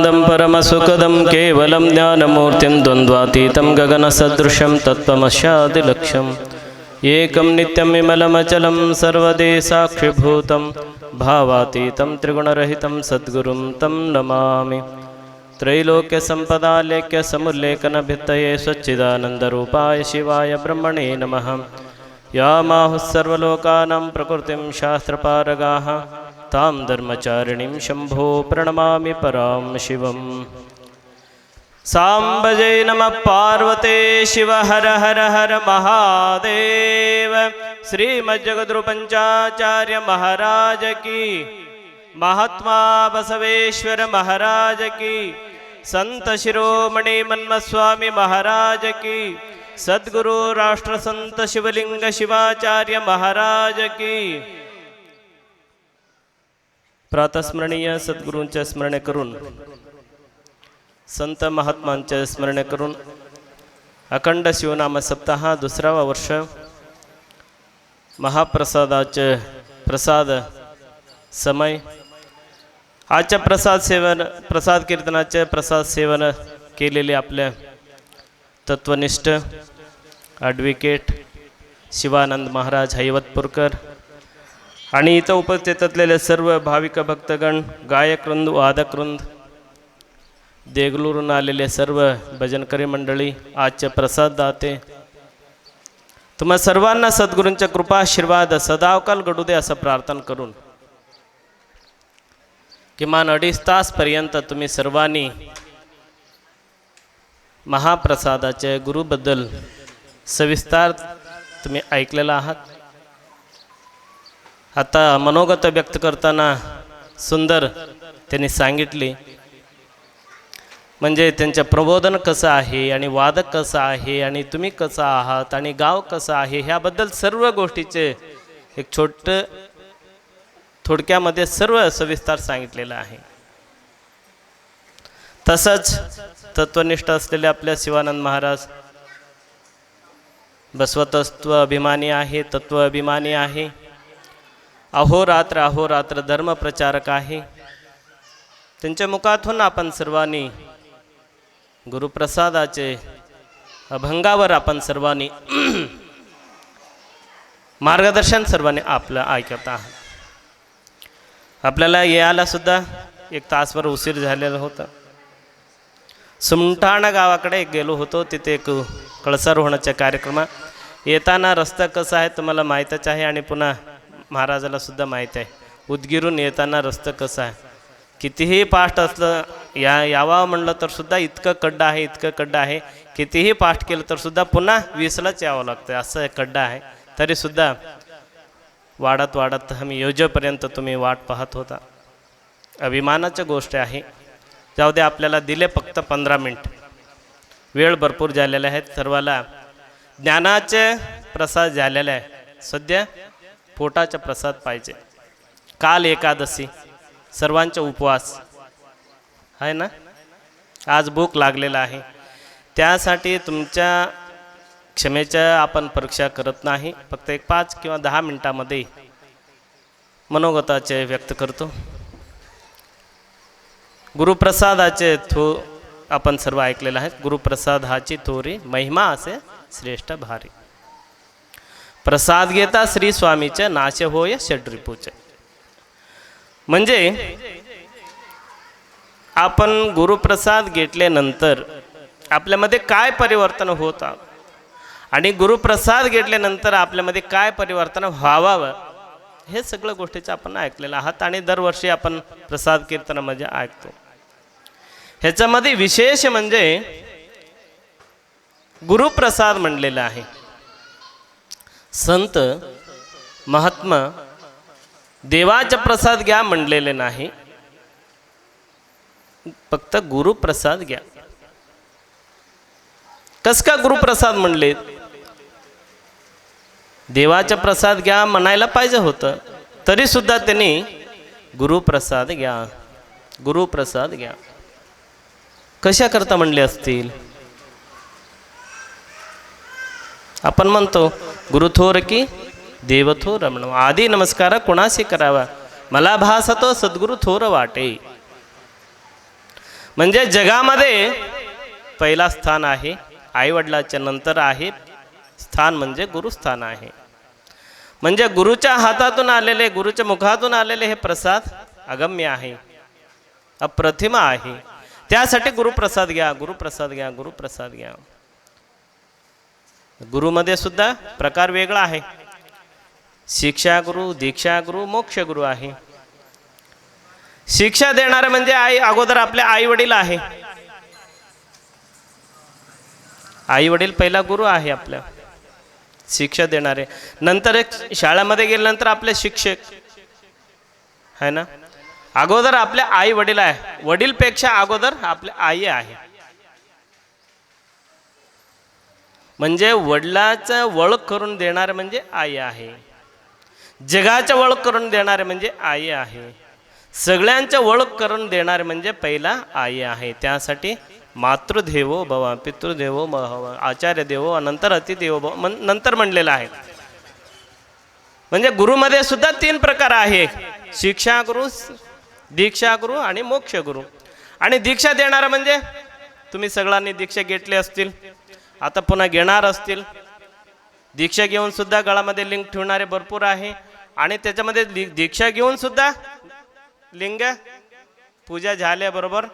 परमानन्दं परमसुखदं केवलं ज्ञानमूर्तिं द्वन्द्वातीतं गगनसदृशं तत्त्वमस्यादिलक्ष्यम् एकं नित्यं विमलमचलं सर्वदेशाक्षिभूतं भावातीतं त्रिगुणरहितं सद्गुरुं तं नमामि त्रैलोक्यसम्पदालेख्यसमुल्लेखनभित्तये स्वच्चिदानन्दरूपाय शिवाय ब्रह्मणे नमः या माहुः सर्वलोकानां प्रकृतिं शास्त्रपारगाः तां धर्मचारिणीं शम्भो प्रणमामि परां शिवम्। साम्बजे नमः पार्वते शिव हर हर हर महादेव। श्रीमज्जगद्रुपञ्चाचार्य महाराज की। महात्मा बसवेश्वर महाराज की। संत शिरोमणि मन्मस्वामी महाराज की। सद्गुरु राष्ट्रसंत शिवलिंग शिवाचार्य महाराज की। प्रातस्मरणीय सद्गुरूंचे स्मरण करून संत महात्मांचे स्मरण करून अखंड शिवनाम सप्ताह दुसरावा वर्ष महाप्रसादाचे प्रसाद समय आजच्या प्रसाद सेवन प्रसाद कीर्तनाचे प्रसाद सेवन केलेले आपल्या तत्वनिष्ठ ॲडव्होकेट शिवानंद महाराज हैवतपूरकर आणि इथं उपस्थित असलेले सर्व भाविक भक्तगण गायकवृंद वादकवृंद देगलूरून आलेले सर्व भजनकरी मंडळी आजचे प्रसाद दाते तुम्हा सर्वांना सद्गुरूंच्या कृपा आशीर्वाद सदावकाल घडू दे असं प्रार्थना करून किमान अडीच तासपर्यंत तुम्ही सर्वांनी महाप्रसादाच्या गुरुबद्दल सविस्तार तुम्ही ऐकलेला आहात. आता मनोगत व्यक्त करताना सुंदर त्यांनी सांगितले म्हणजे त्यांचं प्रबोधन कसं आहे आणि वादक कसं आहे आणि तुम्ही कसं आहात आणि गाव कसं आहे ह्याबद्दल सर्व गोष्टीचे एक छोटं थोडक्यामध्ये सर्व सविस्तार सांगितलेलं आहे. तसंच तत्वनिष्ठ असलेले आपल्या शिवानंद महाराज बसवतत्व अभिमानी आहे तत्व अभिमानी आहे. अहोरात्र अहोरात्र धर्मप्रचारक आहे. त्यांच्या मुखातून आपण सर्वांनी गुरुप्रसादाचे अभंगावर आपण सर्वांनी मार्गदर्शन सर्वांनी आपलं ऐकत आहात. आपल्याला यायला सुद्धा एक तासभर उशीर झालेला होता. सुमठाणा गावाकडे गेलो होतो. तिथे एक कळसारोहणाच्या कार्यक्रमात येताना रस्ता कसा आहे तुम्हाला माहीतच आहे आणि पुन्हा महाराजाला सुद्धा माहीत आहे. उदगीरून येताना रस्ता कसा आहे? कितीही पाष्ट असलं या यावा म्हणलं तर सुद्धा इतकं खड्डा आहे इतकं खड्डा आहे. कितीही पाष्ट केलं तर सुद्धा पुन्हा वीसलाच यावं लागतं असं खड्डा आहे. तरीसुद्धा वाढत वाढत आम्ही योजेपर्यंत तुम्ही वाट पाहत होता. अभिमानाच्या गोष्ट आहे. जाऊ दे आपल्याला दिले फक्त पंधरा मिनिट. वेळ भरपूर झालेला आहे. सर्वाला ज्ञानाचे प्रसाद झालेला आहे. सध्या पोटाचा प्रसाद पाहिजे. काल एकादशी सर्वांचा उपवास. आहे ना? आज भूक लागलेला आहे. त्यासाठी तुमच्या क्षमेच्या आपण परीक्षा करत नाही. फक्त एक पाच किंवा दहा मिनटामध्ये मनोगताचे व्यक्त करतो. गुरुप्रसादाचे थो आपण सर्व ऐकलेलं आहे गुरुप्रसादाची थोरी महिमा असे श्रेष्ठ भारी. प्रसाद घेता श्री स्वामीचे नाश होय षड्रिपूचे. म्हणजे आपण गुरुप्रसाद घेतल्यानंतर आपल्यामध्ये काय परिवर्तन होतं? आणि गुरुप्रसाद घेतल्यानंतर आपल्यामध्ये काय परिवर्तन व्हावावं हे सगळं गोष्टीचं आपण ऐकलेलं आहात आणि दरवर्षी आपण प्रसाद कीर्तनामध्ये म्हणजे ऐकतो. ह्याच्यामध्ये विशेष म्हणजे गुरुप्रसाद म्हणलेलं आहे. संत महात्मा देवाचा प्रसाद घ्या म्हणलेले नाही. फक्त गुरुप्रसाद घ्या. कस का गुरुप्रसाद म्हणले? देवाचा प्रसाद घ्या म्हणायला पाहिजे होतं. तरी सुद्धा त्यांनी गुरुप्रसाद घ्या. गुरुप्रसाद घ्या. कशा करता म्हणले असतील? आपण म्हणतो गुरुथोर की देवथो रमण आधी नमस्कार कोणाशी करावा? मला भासतो सद्गुरु थोर वाटे. म्हणजे जगामध्ये पहिला स्थान आहे आईवडिलाच्या नंतर आहे स्थान म्हणजे गुरुस्थान आहे. म्हणजे गुरुच्या हातातून आलेले गुरुच्या मुखातून आलेले हे प्रसाद अगम्य आहे अप्रतिम आहे. त्यासाठी गुरुप्रसाद घ्या गुरुप्रसाद घ्या गुरुप्रसाद घ्या. गुरुमध्ये सुद्धा प्रकार वेगळा आहे. शिक्षा गुरु दीक्षा गुरु मोक्ष गुरु आहे. शिक्षा देणारे म्हणजे आई अगोदर आपले आई वडील आहे. आई वडील पहिला गुरु आहे आपल्या शिक्षा देणारे. नंतर एक शाळेमध्ये गेल्यानंतर आपले शिक्षक. है ना? अगोदर आपले आई वडील आहे. वडीलपेक्षा अगोदर आपले आई आहे. म्हणजे वडिलाचं वळख करून देणारे म्हणजे आई आहे. जगाचं वळख करून देणारे म्हणजे आई आहे. सगळ्यांचं ओळख करून देणारे म्हणजे पहिला आई आहे. त्यासाठी मातृदेवो भव पितृदेवो भव आचार्य देवो नंतर अतिदेवो भव मन नंतर म्हणलेलं आहे. म्हणजे गुरुमध्ये सुद्धा तीन प्रकार आहे. शिक्षा गुरु दीक्षा गुरु आणि मोक्ष गुरु. आणि दीक्षा देणारा म्हणजे तुम्ही सगळ्यांनी दीक्षा घेतली असतील. आता पुन्हा घेणार असतील. दीक्षा घेऊन सुद्धा गळामध्ये लिंग ठेवणारे भरपूर आहे. आणि त्याच्यामध्ये दीक्षा घेऊन सुद्धा लिंग पूजा झाल्याबरोबर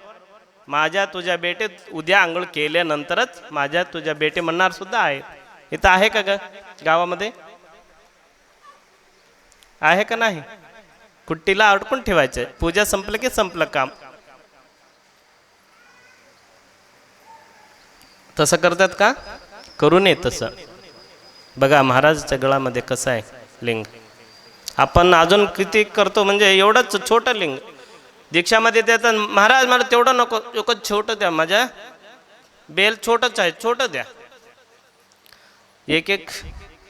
माझ्या तुझ्या बेटे उद्या आंघोळ केल्यानंतरच माझ्या तुझ्या बेटे म्हणणार सुद्धा आहे. इथं आहे का ग गावामध्ये? आहे का नाही? कुट्टीला अडकून ठेवायचं पूजा संपलं की संपलं काम? तसं करतात का? करू नये तसं. बघा महाराजच्या गळामध्ये कसं आहे? लिंग. आपण अजून किती करतो म्हणजे एवढंच छोटं लिंग. दीक्षामध्ये देतात महाराज मला तेवढं नको एकच छोटं द्या माझ्या. बेल छोटंच आहे छोटं द्या. एक एक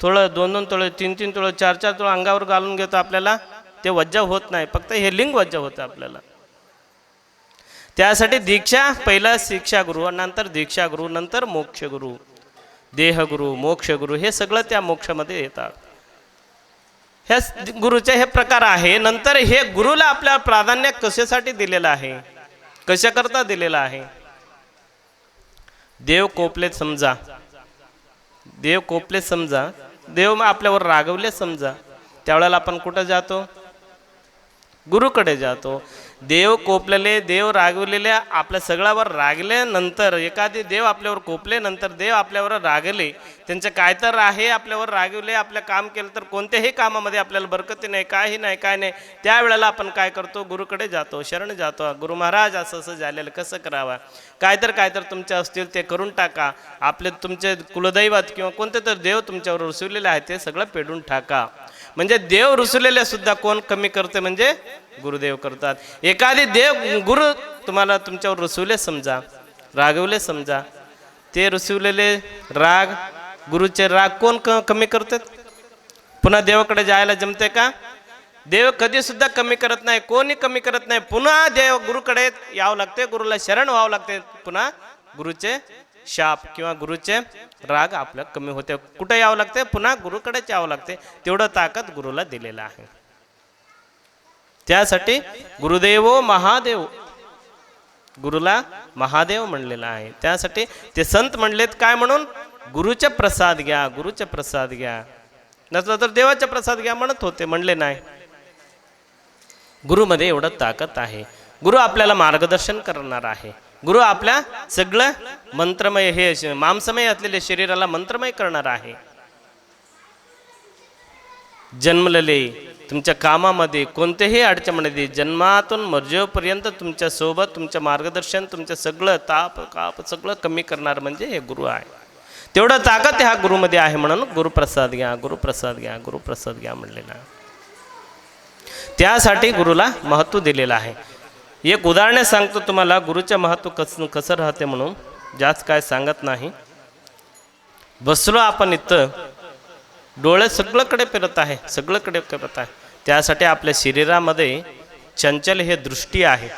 थोडं दोन दोन तोळे तीन तीन तोळे चार चार तोळं अंगावर घालून घेतो आपल्याला. ते वज्जा होत नाही. फक्त हे लिंग वज्जा होतं आपल्याला. त्यासाठी दीक्षा पहिला शिक्षा गुरु नंतर दीक्षा गुरु नंतर मोक्ष गुरु देहगुरु मोक्ष गुरु हे सगळं त्या मोक्षामध्ये येतात. ह्या गुरुचे हे प्रकार आहे. नंतर हे गुरुला आपल्या प्राधान्य कशासाठी दिलेलं आहे? कशाकरता दिलेलं आहे? देव कोपलेत समजा. देव कोपलेत समजा. देव मग आपल्यावर रागवले समजा. त्यावेळेला आपण कुठं जातो? गुरुकडे जातो. देव कोपलेले देव रागवलेले आपल्या सगळ्यावर रागल्यानंतर एखादे देव आपल्यावर कोपले नंतर देव आपल्यावर रागले त्यांचं काय तर आहे आपल्यावर रागवले आपलं काम केलं तर कोणत्याही कामामध्ये आपल्याला बरकती नाही काही नाही काय नाही. त्यावेळेला आपण काय करतो? गुरुकडे जातो शरण जातो. गुरु महाराज असं असं झालेलं कसं करावं? काय तर काय तर तुमचे असतील ते करून टाका. आपले तुमचे कुलदैवत किंवा कोणते तर देव तुमच्यावर रुसवलेले आहे ते सगळं पेडून टाका. म्हणजे देव रुसलेले सुद्धा कोण कमी करते म्हणजे गुरुदेव करतात. एखादी देव गुरु तुम्हाला तुमच्यावर रुसवले समजा रागवले समजा ते रुसवलेले राग गुरुचे राग कोण क कमी करतात? पुन्हा देवाकडे जायला जमते का? देव कधी सुद्धा कमी करत नाही कोणी कमी करत नाही पुन्हा देव गुरुकडे यावं लागते गुरुला शरण व्हावं लागते पुन्हा गुरुचे शाप किंवा गुरुचे राग आपल्या कमी होते. कुठे यावं लागते? पुन्हा गुरुकडेच यावं लागते. तेवढं ताकद गुरुला दिलेलं आहे. त्यासाठी गुरुदेवो महादेव. गुरुला महादेव म्हणलेला आहे. त्यासाठी ते संत म्हणलेत काय म्हणून? गुरुचे प्रसाद घ्या गुरुचे प्रसाद घ्या. नसलं तर देवाचे प्रसाद घ्या म्हणत होते. म्हणले नाही. गुरुमध्ये एवढं ताकद आहे. गुरु आपल्याला मार्गदर्शन करणार आहे. गुरु आपल्या सगळं मंत्रमय हे मांसमय असलेल्या शरीराला मंत्रमय करणार आहे. जन्मलेले तुमच्या कामामध्ये कोणत्याही अडचणमध्ये जन्मातून मर्जेपर्यंत तुमच्यासोबत तुमचं मार्गदर्शन तुमचं सगळं ताप काप सगळं कमी करणार म्हणजे हे गुरु आहे. तेवढं ताकद ह्या गुरुमध्ये आहे म्हणून गुरुप्रसाद घ्या गुरुप्रसाद घ्या गुरुप्रसाद घ्या म्हणलेला. त्यासाठी गुरुला महत्त्व दिलेलं आहे. एक उदाहरणे सांगतो तुम्हाला. गुरुचं महत्त्व कसं कसं राहते म्हणून. जास्त काय सांगत नाही. बसलो आपण इथं. डोळे सगळंकडे फिरत आहे सगळंकडे फिरत आहे. त्यासाठी आपल्या शरीरामध्ये चंचल हे दृष्टी आहे.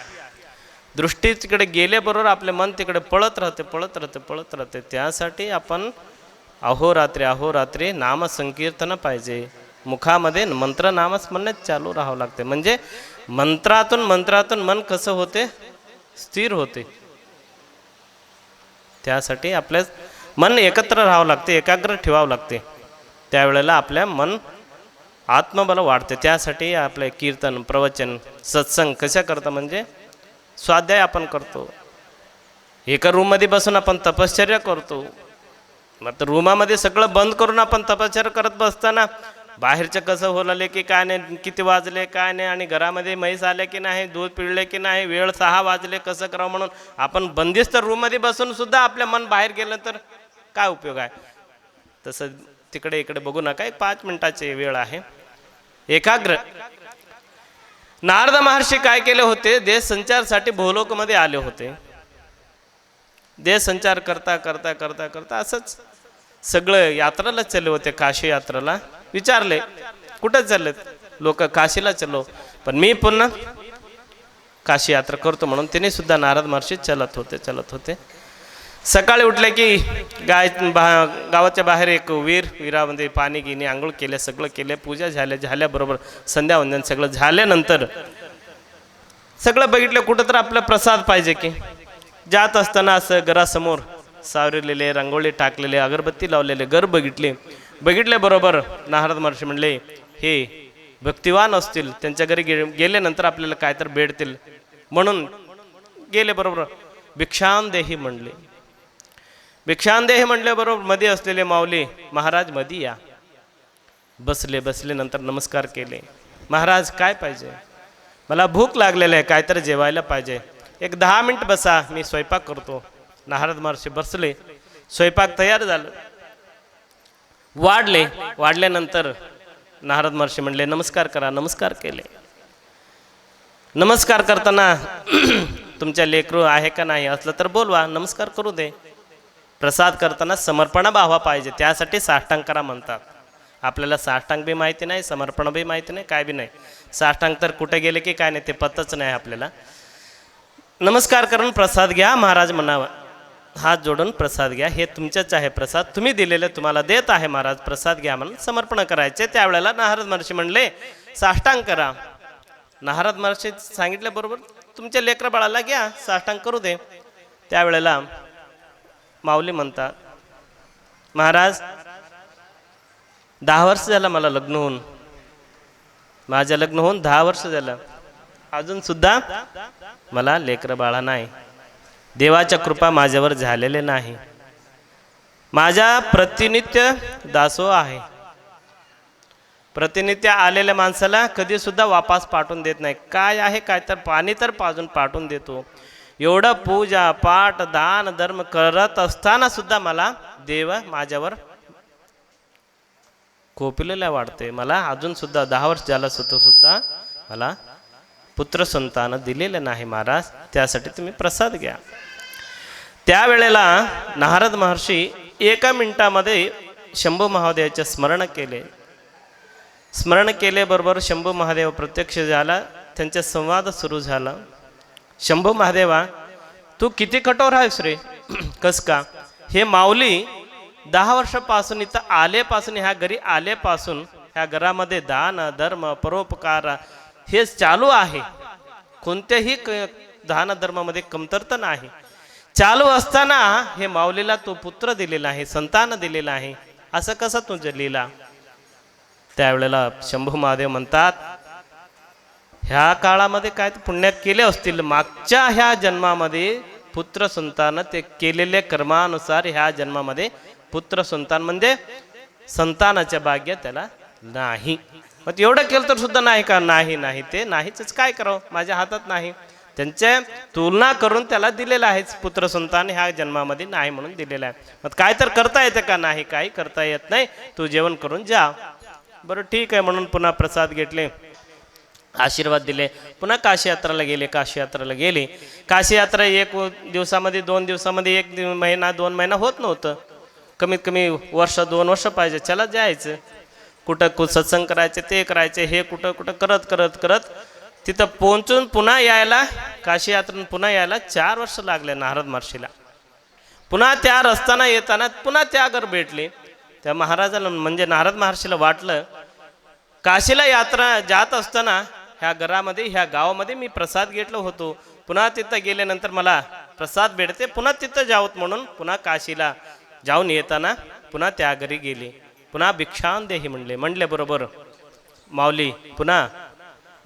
दृष्टी तिकडे गेल्याबरोबर आपले मन तिकडे पळत राहते पळत राहते पळत राहते. त्यासाठी आपण अहोरात्री अहोरात्री नामसंकीर्तन पाहिजे. मुखामध्ये मंत्र नामस्मरणच चालू राहावं लागते. म्हणजे मंत्रातून मंत्रातून मन कसं होते? स्थिर होते. त्यासाठी आपल्या मन एकत्र राहावं लागते एकाग्र ठेवावं लागते. त्यावेळेला आपल्या मन आत्मबल वाढते. त्यासाठी आपले कीर्तन प्रवचन सत्संग कशा करतं म्हणजे? स्वाध्याय आपण करतो. एका रूममध्ये बसून आपण तपश्चर्या करतो. मग तर रूमामध्ये सगळं बंद करून आपण तपश्चर्या करत बसताना बाहेरचं कसं होलाले की काय नाही किती वाजले काय नाही आणि घरामध्ये म्हैस आले की नाही दूध पिळले की नाही वेळ सहा वाजले कसं करावं म्हणून. आपण बंदिस्त रूममध्ये बसून सुद्धा आपलं मन बाहेर गेलं तर काय उपयोग आहे? तसं तिकडे इकडे बघू नका एक पाच मिनिटाची वेळ आहे. एकाग्र. नारद महर्षी काय केले होते? देश संचारसाठी भोलोकमध्ये आले होते. देश संचार करता करता करता करता असंच सगळं यात्रालाच चले होते काशी यात्रेला. विचारले कुठं चाललेत? लोक काशीला चाललो. पण मी पुन्हा काशी यात्रा करतो म्हणून त्यांनी सुद्धा नारद महर्षी चलत होते चलत होते. सकाळी उठले की गाय बा गावाच्या बाहेर एक वीर विरामध्ये पाणी गिनी आंघोळ केले सगळं केले पूजा झाल्या झाल्याबरोबर संध्यावंदन सगळं झाल्यानंतर सगळं बघितलं कुठं तर आपला प्रसाद पाहिजे की. जात असताना असं घरासमोर सावरलेले रांगोळी टाकलेले अगरबत्ती लावलेले घर बघितले. बघितल्याबरोबर नारद महर्षी म्हणले हे भक्तिवान असतील त्यांच्या घरी गे गेल्यानंतर आपल्याला काय तर भेटतील. म्हणून गेले बरोबर. भिक्षांदेही म्हणले. भिक्षांदेही म्हणल्याबरोबरमध्ये असलेले माऊली महाराजमध्ये या. बसले बसले नंतर नमस्कार केले. महाराज काय पाहिजे? मला भूक लागलेलं आहे काय तर जेवायला पाहिजे. एक दहा मिनिट बसा मी स्वयंपाक करतो. नारद महर्षी बसले. स्वयंपाक तयार झालं. वाढले वाढल्यानंतर नारद महर्षी म्हणले नमस्कार करा नमस्कार केले. नमस्कार करताना तुमच्या लेकरू आहे का नाही असलं तर बोलवा नमस्कार करू दे. प्रसाद करताना समर्पणा भावा पाहिजे त्यासाठी साष्टांग करा म्हणतात. आपल्याला साष्टांग बी माहिती नाही समर्पण बी माहिती नाही काय बी नाही. साष्टांग तर कुठे गेले की काय नाही ते पत्तच नाही आपल्याला. नमस्कार करून प्रसाद घ्या महाराज म्हणावा. हात जोडून प्रसाद घ्या. हे तुमच्याच आहे प्रसाद. तुम्ही दिलेले तुम्हाला देत आहे महाराज. प्रसाद घ्या म्हणून समर्पण करायचे. त्यावेळेला नारद महर्षी म्हणले साष्टांग करा. नारद महर्षी सांगितल्याबरोबर तुमच्या लेकरा बाळाला घ्या. साष्टांग करू दे. त्यावेळेला माऊली म्हणतात महाराज दहा वर्ष झालं मला लग्न होऊन. माझं लग्न होऊन दहा वर्ष झालं. अजून सुद्धा मला लेकरं बाळा नाही. देवाच्या कृपा माझ्यावर झालेले नाही. माझ्या प्रतिनित्य दासो आहे. प्रतिनित्य आलेल्या माणसाला कधीसुद्धा वापस पाठवून देत नाही. काय आहे काय तर पाणी तर पाजून पाठवून देतो. एवढं पूजा पाठ दान धर्म करत असताना सुद्धा मला देव माझ्यावर कोपिलेल्या वाटते मला अजून सुद्धा दहा वर्ष झालं सुद्धा सुद्धा मला पुत्र संतान दिलेलं नाही महाराज. त्यासाठी तुम्ही प्रसाद घ्या. त्यावेळेला नारद महर्षी एका मिनिटामध्ये शंभू महादेवाचे स्मरण केले. स्मरण केल्याबरोबर शंभू महादेव प्रत्यक्ष झाला. त्यांचा संवाद सुरू झाला. शंभू महादेवा तू किती कठोर आहेस रे? कस का? हे माऊली दहा वर्षापासून इथं आलेपासून ह्या घरी आलेपासून ह्या घरामध्ये दान धर्म परोपकार हे चालू आहे. कोणत्याही क दान धर्मामध्ये कमतरता नाही. चालू असताना हे माऊलीला तो पुत्र दिलेला आहे संतान दिलेला आहे. असं कसं तुझं लिहिला त्यावेळेला शंभू महादेव म्हणतात ह्या काळामध्ये काय पुण्यात केले असतील? मागच्या ह्या जन्मामध्ये पुत्र संतान ते केलेल्या कर्मानुसार ह्या जन्मामध्ये पुत्र संतान म्हणजे संतानाच्या भाग्य त्याला नाही. मग एवढं केलं तर सुद्धा नाही का? नाही नाही ते नाहीच. काय करावं? माझ्या हातात नाही. त्यांच्या तुलना करून त्याला दिलेलं आहे. पुत्र संतान ह्या जन्मामध्ये नाही म्हणून दिलेला आहे. मग काय तर करता येतं का? नाही काही करता येत नाही. तू जेवण करून जा. बरं ठीक आहे. म्हणून पुन्हा प्रसाद घेतले. आशीर्वाद दिले. पुन्हा काशी यात्राला गेले. काशी यात्राला गेले. काशी यात्रा एक दिवसामध्ये दोन दिवसामध्ये एक दिव- महिना दोन महिना होत नव्हतं. कमीत कमी वर्ष दोन वर्ष पाहिजे. चला जायचं. कुठं कु सत्संग करायचे ते करायचे हे कुठं कुठं करत करत करत तिथं पोहोचून पुन्हा यायला काशी यात्रेतून पुन्हा यायला चार वर्ष लागले नारद महर्षीला. पुन्हा त्या रस्ताना येताना पुन्हा त्या घर भेटले. त्या महाराजाला म्हणजे नारद महर्षीला वाटलं काशीला यात्रा जात असताना ह्या घरामध्ये ह्या गावामध्ये मी प्रसाद घेतलो होतो. पुन्हा तिथं गेल्यानंतर मला प्रसाद भेटते पुन्हा तिथं जावत म्हणून पुन्हा काशीला जाऊन येताना पुन्हा त्या घरी गेले. पुन्हा भिक्षान देही म्हणले म्हणले बरोबर माऊली पुन्हा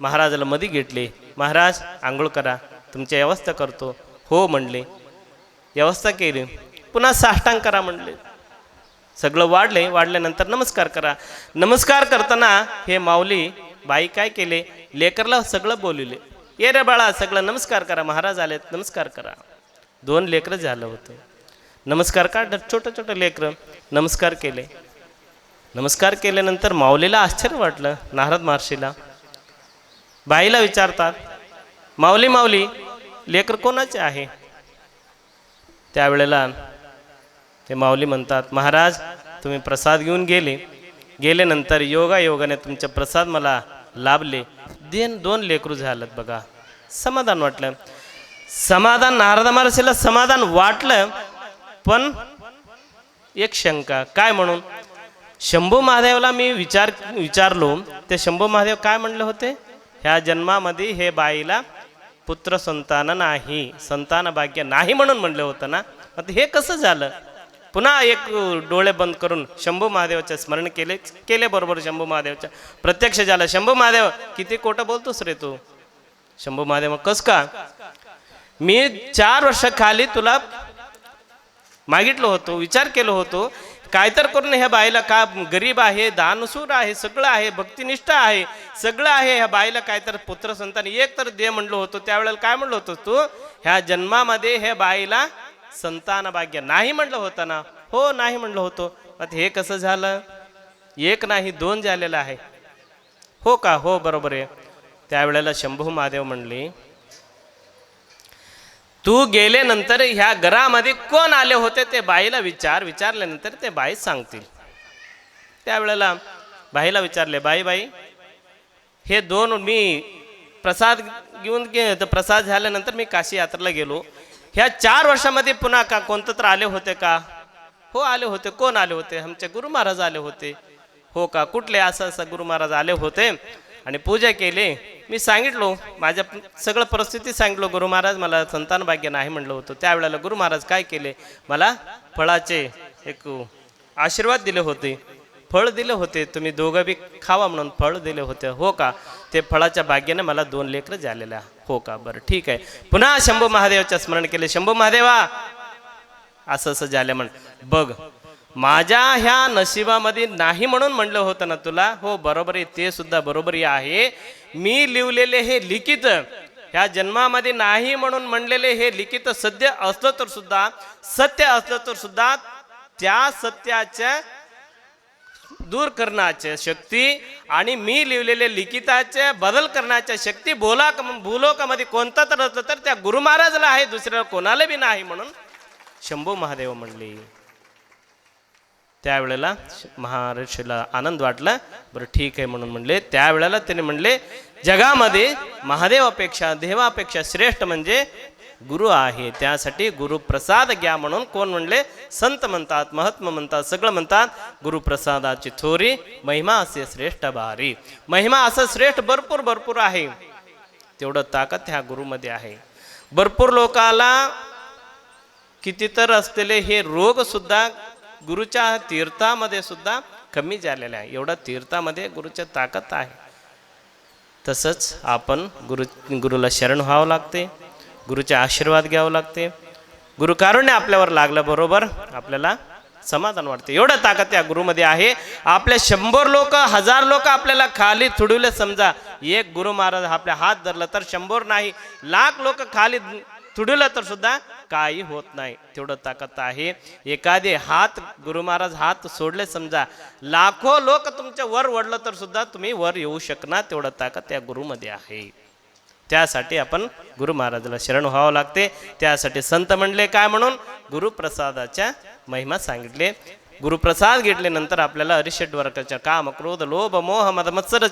महाराजाला मध्ये घेतले. महाराज आंघोळ करा. तुमची व्यवस्था करतो. हो म्हणले. व्यवस्था केली. पुन्हा साष्टांग करा म्हणले. सगळं वाढले. वाढल्यानंतर नमस्कार करा. नमस्कार करताना हे माऊली बाई काय केले? लेकरला सगळं बोलले ये रे बाळा सगळं नमस्कार करा. महाराज आलेत. नमस्कार करा. दोन लेकरं झालं होतं. नमस्कार का? छोटं छोटं लेकरं नमस्कार केले. नमस्कार केल्यानंतर माऊलीला आश्चर्य वाटलं नारद महर्षीला. बाईला विचारतात माऊली माऊली लेकर कोणाचे आहे? त्यावेळेला ते माऊली म्हणतात महाराज तुम्ही प्रसाद घेऊन गेले. गेल्यानंतर योगा योगाने तुमचे प्रसाद मला लाभले. देन दोन लेकरू झालं बघा. समाधान वाटलं. समाधान नारद महाराजला समाधान वाटलं पण एक शंका काय म्हणून? शंभू महादेवला मी विचार विचारलो. ते शंभू महादेव काय म्हणले होते? ह्या जन्मामध्ये हे बाईला पुत्र संतान नाही संतान भाग्य नाही म्हणून म्हणलं होतं ना. मग हे कसं झालं? पुन्हा एक डोळे बंद करून शंभू महादेवाचं स्मरण केले केले बरोबर शंभू महादेवच्या. प्रत्यक्ष झालं. शंभू महादेव किती कोटं बोलतोस रे तू? शंभू महादेव कस का? मी चार वर्षाखाली तुला मागितलं होतो विचार केलो होतो. काय तर करून ह्या बाईला का गरीब आहे दानसूर आहे सगळं आहे भक्तिनिष्ठ आहे सगळं आहे ह्या बाईला काय तर पुत्र संतान एक तर दे म्हणलो होतो त्यावेळेला काय म्हणलो होतो तू? ह्या जन्मामध्ये ह्या बाईला संतान भाग्य नाही म्हणलं होतं ना? हो नाही म्हणलं होतो. आता हे कसं झालं? एक नाही दोन झालेलं आहे. हो का? हो बरोबर आहे. त्यावेळेला शंभू महादेव म्हणले तू गेल्यानंतर ह्या घरामध्ये कोण आले होते ते बाईला विचार विचारल्यानंतर ते बाई सांगतील. त्यावेळेला बाईला विचारले बाई बाई हे दोन मी प्रसाद घेऊन गे तर प्रसाद झाल्यानंतर मी काशी यात्रेला गेलो. ह्या चार वर्षामध्ये पुन्हा का कोणतं तर आले होते का? हो आले होते. कोण आले होते? आमचे गुरु महाराज आले होते. हो का? कुठले असं असं गुरु महाराज आले होते? आणि पूजा केली. मी सांगितलो माझ्या सगळं परिस्थिती सांगितलो गुरु महाराज मला संतान भाग्य नाही म्हणलं होतं. त्यावेळेला गुरु महाराज काय केले? मला फळाचे एक आशीर्वाद दिले होते. फळ दिले होते. तुम्ही दोघं बी खावा म्हणून फळ दिले होते. हो का? ते फळाच्या भाग्याने मला दोन लेकरं झालेल्या. हो का? बरं ठीक आहे. पुन्हा शंभू महादेवाचं स्मरण केले. शंभू महादेवा असं असं झालं म्हण. बघ माझ्या ह्या नशिबामध्ये नाही म्हणून म्हणलं होतं ना तुला? हो बरोबर आहे ते सुद्धा बरोबर आहे. मी लिवलेले हे लिखित ह्या जन्मामध्ये नाही म्हणून म्हणलेले हे लिखित सत्य असलं तर सुद्धा सत्य असलं तर सुद्धा त्या सत्याच्या दूर करण्याच्या शक्ती आणि मी लिहिलेले लिखिताचे बदल करण्याच्या शक्ती बोला भूलोकामध्ये कोणता तर असलं तर त्या गुरु महाराजला आहे दुसऱ्याला कोणाला बी नाही म्हणून. शंभू महादेव म्हणले त्यावेळेला महर्षीला आनंद वाटला. बरं ठीक आहे म्हणून म्हणले. त्यावेळेला त्याने म्हणले जगामध्ये महादेवापेक्षा देवापेक्षा श्रेष्ठ म्हणजे गुरु आहे. त्यासाठी गुरुप्रसाद घ्या म्हणून कोण म्हणले? संत म्हणतात महात्मा म्हणतात सगळं म्हणतात. गुरुप्रसादाची थोरी महिमा असे श्रेष्ठ भारी महिमा असं श्रेष्ठ भरपूर भरपूर आहे. तेवढं ताकद ह्या गुरुमध्ये आहे. भरपूर लोकाला किती तर असलेले हे रोग सुद्धा गुरुच्या तीर्थामध्ये सुद्धा कमी झालेलं आहे. एवढा तीर्थामध्ये गुरुच्या ताकद आहे. तसंच आपण गुरु गुरुला शरण व्हावं लागते. गुरुचे आशीर्वाद घ्यावं लागते. गुरुकारुण्य आपल्यावर लागल्याबरोबर बरोबर आपल्याला समाधान वाटते. एवढं ताकद त्या गुरुमध्ये आहे. आपले शंभर लोक हजार लोक आपल्याला खाली थुडवले समजा एक गुरु महाराज आपल्या हात धरलं तर शंभर नाही. लाख लोक खाली थुडवलं तर सुद्धा काही होत नाही. तेवढं ताकद आहे. एखादे हात गुरु महाराज हात सोडले समजा लाखो लोक तुमच्या वर वडलं तर सुद्धा तुम्ही वर येऊ शकणार तेवढं ताकद त्या गुरुमध्ये आहे. त्यासाठी आपण गुरु महाराजाला शरण व्हावं लागते. त्यासाठी संत म्हणले काय म्हणून? गुरुप्रसादाच्या महिमा सांगितले. गुरुप्रसाद घेतल्यानंतर आपल्याला अरिषट वर्गाच्या काम क्रोध लोभ मोह मद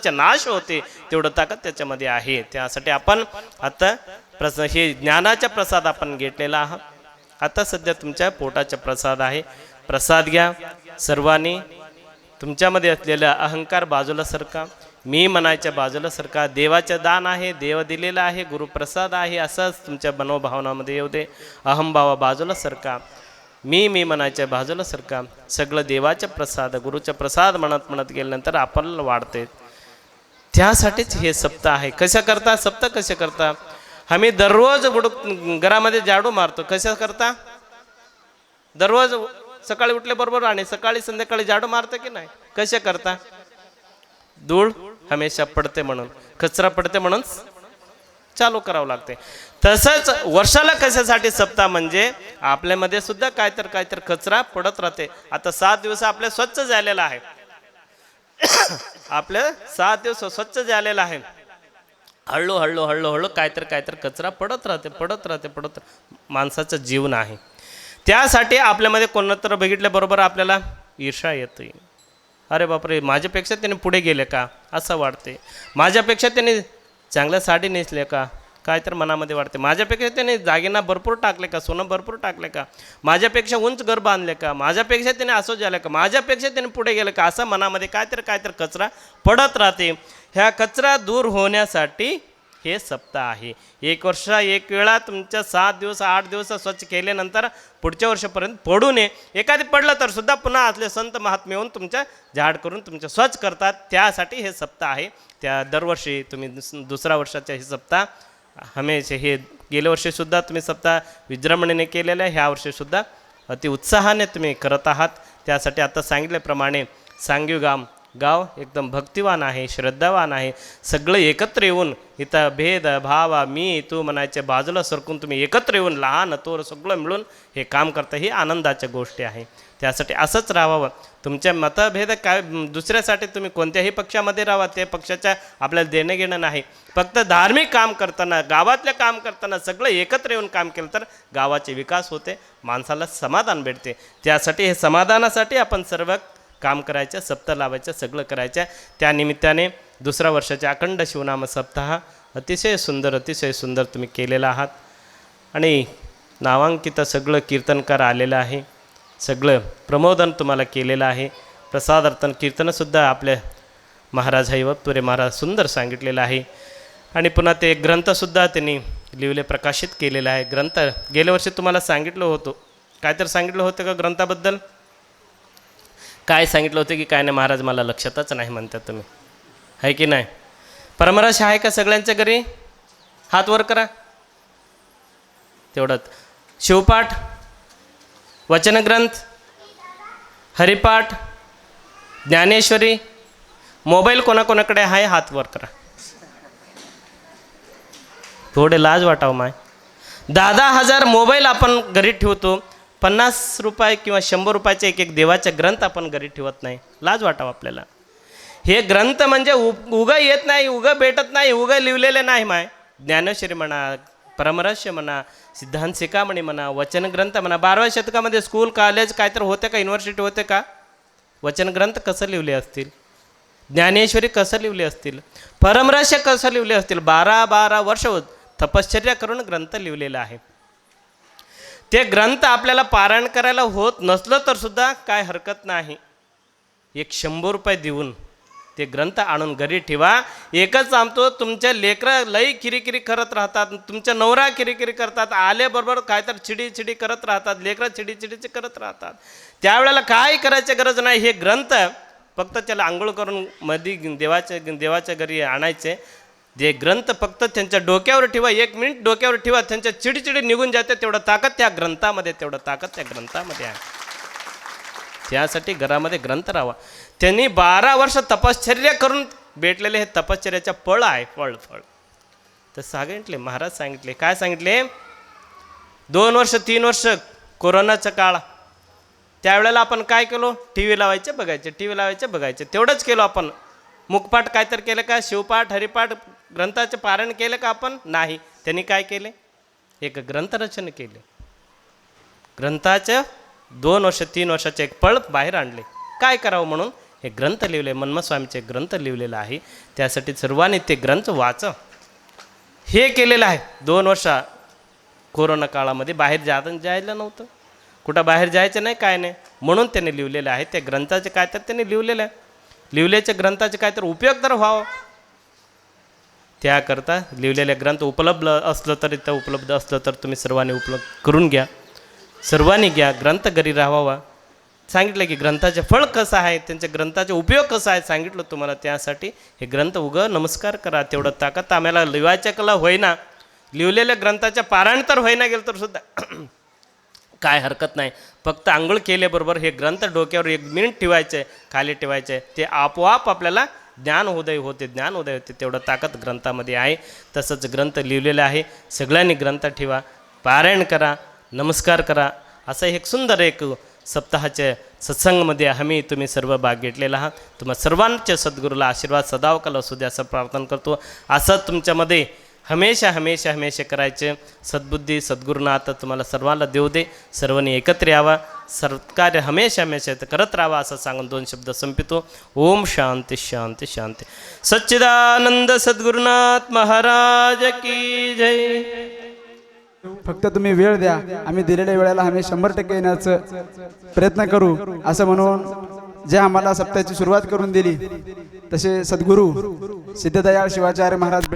नाश होते. तेवढं ताकद त्याच्यामध्ये आहे. त्यासाठी आपण आता प्रस हे ज्ञानाचा प्रसाद आपण घेतलेला आहात. आता सध्या तुमच्या पोटाचा प्रसाद आहे. प्रसाद घ्या. सर्वांनी तुमच्यामध्ये असलेला अहंकार बाजूला सरका. मी म्हणायच्या बाजूला सरका. देवाचं दान आहे देव दिलेलं आहे गुरुप्रसाद आहे असंच तुमच्या मनोभावनामध्ये येऊ दे. अहंभावा बाजूला सरका. मी मी म्हणायच्या बाजूला सरका. सगळं देवाचा प्रसाद गुरुचा प्रसाद म्हणत म्हणत गेल्यानंतर आपल्याला वाढते. त्यासाठीच हे सप्ताह आहे. कशा करता? सप्ताह कसे करता? आम्ही दररोज गुड घरामध्ये झाडू मारतो. कशा करता? दररोज सकाळी उठल्याबरोबर आणि सकाळी संध्याकाळी झाडू मारतं की नाही? कसे करता? धूळ हमेशा पडते म्हणून. कचरा पडते म्हणून चालू करावं लागते. तसंच वर्षाला कशासाठी सप्ताह म्हणजे? आपल्यामध्ये सुद्धा काय तर काय तर कचरा पडत राहते. आता सात दिवस आपल्या स्वच्छ झालेला आहे. आपलं सात दिवस स्वच्छ झालेलं आहे. हळू हळू हळू हळू काय तर काय तर कचरा पडत राहते पडत राहते पडत माणसाचं जीवन आहे. त्यासाठी आपल्यामध्ये कोणतर बघितल्याबरोबर आपल्याला ईर्षा येते. अरे बापरे माझ्यापेक्षा त्याने पुढे गेले का? असं वाटते. माझ्यापेक्षा त्याने चांगल्या साडी नेसले का? काय तर मनामध्ये वाटते माझ्यापेक्षा त्याने दागिना भरपूर टाकले का सोनं भरपूर टाकले का माझ्यापेक्षा उंच घर बांधले का माझ्यापेक्षा त्याने असं झालं का माझ्यापेक्षा त्याने पुढे गेलं का असं मनामध्ये काय तर काय तर कचरा पडत राहते. ह्या कचरा दूर होण्यासाठी हे सप्ताह आहे. एक वर्ष एक वेळा तुमच्या सात दिवस आठ दिवस स्वच्छ केल्यानंतर पुढच्या वर्षापर्यंत पडू नये. एखादी पडलं तर सुद्धा पुन्हा असले संत महात्मे येऊन तुमच्या झाड करून तुमच्या स्वच्छ करतात. त्यासाठी हे सप्ताह आहे. त्या दरवर्षी तुम्ही दुस दुसऱ्या वर्षाच्या हे सप्ताह हमेशा हे गेल्या वर्षीसुद्धा तुम्ही सप्ताह विजृंभणेने केलेलं आहे. ह्या वर्षीसुद्धा अति उत्साहाने तुम्ही करत आहात. त्यासाठी आता सांगितल्याप्रमाणे सांगीव गाम गाव एकदम भक्तिवान आहे श्रद्धावान आहे. सगळं एकत्र येऊन इथं भेद भाव मी तू म्हणायचे बाजूला सरकून तुम्ही एकत्र येऊन लहान तोर सगळं मिळून हे काम करता ही आनंदाच्या गोष्टी आहे. त्यासाठी असंच राहावं. तुमच्या मतभेद काय दुसऱ्यासाठी तुम्ही कोणत्याही पक्षामध्ये राहा ते पक्षाच्या आपल्याला देणं घेणं नाही. फक्त धार्मिक काम करताना गावातलं काम करताना सगळं एकत्र येऊन काम केलं तर गावाचे विकास होते माणसाला समाधान भेटते. त्यासाठी हे समाधानासाठी आपण सर्व काम करायचं सप्त लावायचं सगळं करायचं. त्यानिमित्ताने दुसऱ्या वर्षाचे अखंड शिवनाम सप्ताह अतिशय सुंदर अतिशय सुंदर तुम्ही केलेला आहात. आणि नावांकित सगळं कीर्तनकार आलेलं आहे. सगळं प्रमोदन तुम्हाला केलेलं आहे. प्रसादार्थन कीर्तनसुद्धा आपल्या महाराज हैवतपुरे महाराज सुंदर सांगितलेलं आहे. आणि पुन्हा ते ग्रंथसुद्धा त्यांनी लिवले प्रकाशित केलेलं आहे. ग्रंथ गेल्या वर्षी तुम्हाला सांगितलं होतं. काय तर सांगितलं होतं का ग्रंथाबद्दल? काय सांगितलं होतं की काय नाही महाराज मला लक्षातच नाही म्हणतात तुम्ही. आहे की नाही? परमराश आहे का सगळ्यांच्या घरी? हात वर करा. तेवढंच. शिवपाठ वचनग्रंथ हरिपाठ ज्ञानेश्वरी मोबाईल कोणाकोणाकडे आहे हात वर करा. थोडे लाज वाटावं माय. दहा दहा हजार मोबाईल आपण घरी ठेवतो पन्नास रुपये किंवा शंभर रुपयाचे एक एक देवाचे ग्रंथ आपण घरी ठेवत नाही. लाज वाटावं आपल्याला. हे ग्रंथ म्हणजे उ उगं येत नाही उगं भेटत नाही उगं लिहिलेले नाही माय. ज्ञानेश्वरी म्हणा परमरस्य म्हणा सिद्धांत शिकामणी म्हणा वचनग्रंथ म्हणा बाराव्या शतकामध्ये स्कूल कॉलेज काय तर होते का युनिव्हर्सिटी होते का वचनग्रंथ कसं लिहिले असतील ज्ञानेश्वरी कसं लिहिले असतील परमरस्य कसं लिहिले असतील बारा बारा वर्ष तपश्चर्या करून ग्रंथ लिहिलेला आहे ते ग्रंथ आपल्याला पारायण करायला होत नसलं तर सुद्धा काय हरकत नाही एक शंभर रुपये देऊन ते ग्रंथ आणून घरी ठेवा. एकच सांगतो तुमच्या लेकरं लई किरीकिरी करत राहतात तुमच्या नवरा किरीकिरी करतात आल्याबरोबर काय तर चिडीचिडी करत राहतात लेकरं चिडीचिडीची करत राहतात. त्यावेळेला काय करायची गरज नाही हे ग्रंथ फक्त त्याला आंघोळ करून मधी देवाच्या देवाच्या घरी आणायचे. जे ग्रंथ फक्त त्यांच्या डोक्यावर ठेवा एक मिनिट डोक्यावर ठेवा त्यांच्या चिडचिडी निघून जाते तेवढं ताकद त्या ग्रंथामध्ये तेवढं ताकद त्या ग्रंथामध्ये आहे. त्यासाठी घरामध्ये ग्रंथ राहावा. त्यांनी बारा वर्ष तपश्चर्या करून भेटलेले हे तपश्चर्याच्या फळ आहे फळ फळ. तर सांगितले महाराज सांगितले काय सांगितले? दोन वर्ष तीन वर्ष कोरोनाचा काळ. त्यावेळेला आपण काय केलो? टी व्ही लावायचे बघायचे टी व्ही लावायचे बघायचे. तेवढंच केलो आपण. मुखपाठ काय तर केलं का? शिवपाठ हरिपाठ ग्रंथाचे पारण केलं का आपण? नाही. त्यांनी काय केले? एक ग्रंथरचना केले. ग्रंथाचं दोन वर्ष तीन वर्षाचे एक पळ बाहेर आणले. काय करावं म्हणून? हे ग्रंथ लिहिले मन्मस्वामीचे ग्रंथ लिहिलेलं आहे. त्यासाठी सर्वांनी ते ग्रंथ वाच. हे केलेलं आहे. दोन वर्ष कोरोना काळामध्ये बाहेर जात जायला नव्हतं. कुठं बाहेर जायचं नाही काय नाही. म्हणून त्यांनी लिहिलेलं आहे. त्या ग्रंथाचे काय तर त्यांनी लिहिलेलं आहे. लिवल्याच्या ग्रंथाचे काय तर उपयोग तर व्हावं. त्याकरता लिहिलेले ग्रंथ उपलब्ध असलं तर उपलब्ध असलं तर तुम्ही सर्वांनी उपलब्ध करून घ्या. सर्वांनी घ्या. ग्रंथ घरी राहावा. सांगितलं की ग्रंथाचे फळ कसं आहे त्यांच्या ग्रंथाचे उपयोग कसा आहे सांगितलं तुम्हाला त्यासाठी. हे ग्रंथ उगं नमस्कार करा तेवढं ताकद आम्हाला लिवायच्या कला होईना. लिवलेल्या ग्रंथाच्या पारायण तर होईना गेलं तर सुद्धा. काय हरकत नाही. फक्त आंघोळ केल्याबरोबर हे ग्रंथ डोक्यावर एक मिनिट ठेवायचे खाली ठेवायचे. ते आपोआप आपल्याला ज्ञान उदय होते ज्ञान उदय होते. तेवढं ताकद ग्रंथामध्ये आहे. तसंच ग्रंथ लिहिलेलं आहे. सगळ्यांनी ग्रंथ ठेवा. पारायण करा नमस्कार करा. असं एक सुंदर एक सप्ताहाच्या सत्संगमध्ये आम्ही तुम्ही सर्व भाग घेतलेला आहात. तुम्हा सर्वांच्या सद्गुरूला आशीर्वाद सदावकाल असू द्या असं प्रार्थना करतो. असं तुमच्यामध्ये हमेशा हमेशा हमेशा करायचे. सद्बुद्धी सद्गुरुनाथ तुम्हाला सर्वांना देऊ दे. सर्वांनी एकत्र यावा. सरकार्य हमेशा हमेशा करत राहावा असं सांगून दोन शब्द संपितो. ओम शांती शांती शांती. सच्चिदानंद सद्गुरुनाथ महाराज की जय. फक्त तुम्ही वेळ द्या. आम्ही दिलेल्या वेळेला आम्ही शंभर टक्के येण्याचं प्रयत्न करू. असं म्हणून जे आम्हाला सप्ताहाची सुरुवात करून दिली तसे सद्गुरू सिद्धदयाळ शिवाचार्य महाराज